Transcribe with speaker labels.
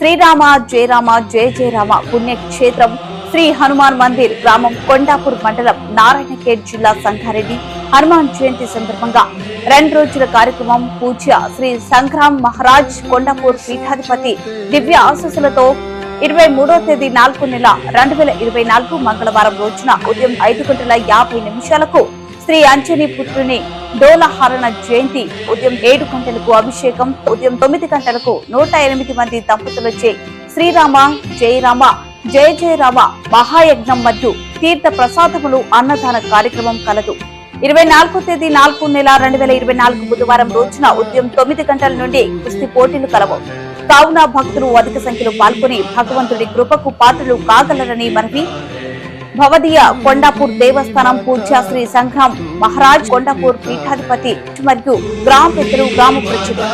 Speaker 1: శ్రీరామ జయరామ జయ జయరామ పుణ్యక్షేత్రం శ్రీ హనుమాన్ మందిర్ గ్రామం కొండాపూర్ మండలం నారాయణఖేడ్ జిల్లా సంగారెడ్డి. హనుమాన్ జయంతి సందర్భంగా రెండు రోజుల కార్యక్రమం పూజ శ్రీ సంగ్రామ్ మహారాజ్ కొండాపూర్ పీఠాధిపతి దివ్య ఆశస్సులతో ఇరవై మూడో తేదీ నాలుగు నెల రెండు వేల ఇరవై నాలుగు మంగళవారం రోజున ఉదయం ఐదు గంటల యాభై నిమిషాలకు శ్రీ అంజని పుత్రుని డోలహరణ జయంతి ఉదయం ఏడు గంటలకు అభిషేకం ఉదయం తొమ్మిది గంటలకు నూట ఎనిమిది మంది దంపతులచే శ్రీరామ జయరామ జయ జయరామ మహాయజ్ఞం మరియు తీర్థ ప్రసాదములు అన్నదాన కార్యక్రమం కలదు. ఇరవై నాలుగో తేదీ నాలుగు నెల రెండు వేల ఇరవై నాలుగు బుధవారం రోజున ఉదయం తొమ్మిది గంటల నుండి కుస్తీ పోటీలు కలవు. కావున భక్తులు అధిక సంఖ్యలో పాల్గొని భగవంతుడి కృపకు పాత్రలు కాగలరని మనవి భవదీయ కొండాపూర్ దేవస్థానం పూజ్య శ్రీ మహారాజ్ కొండాపూర్ పీఠాధిపతి మరియు గ్రామ పెద్దలు గ్రామ ప్రజలు.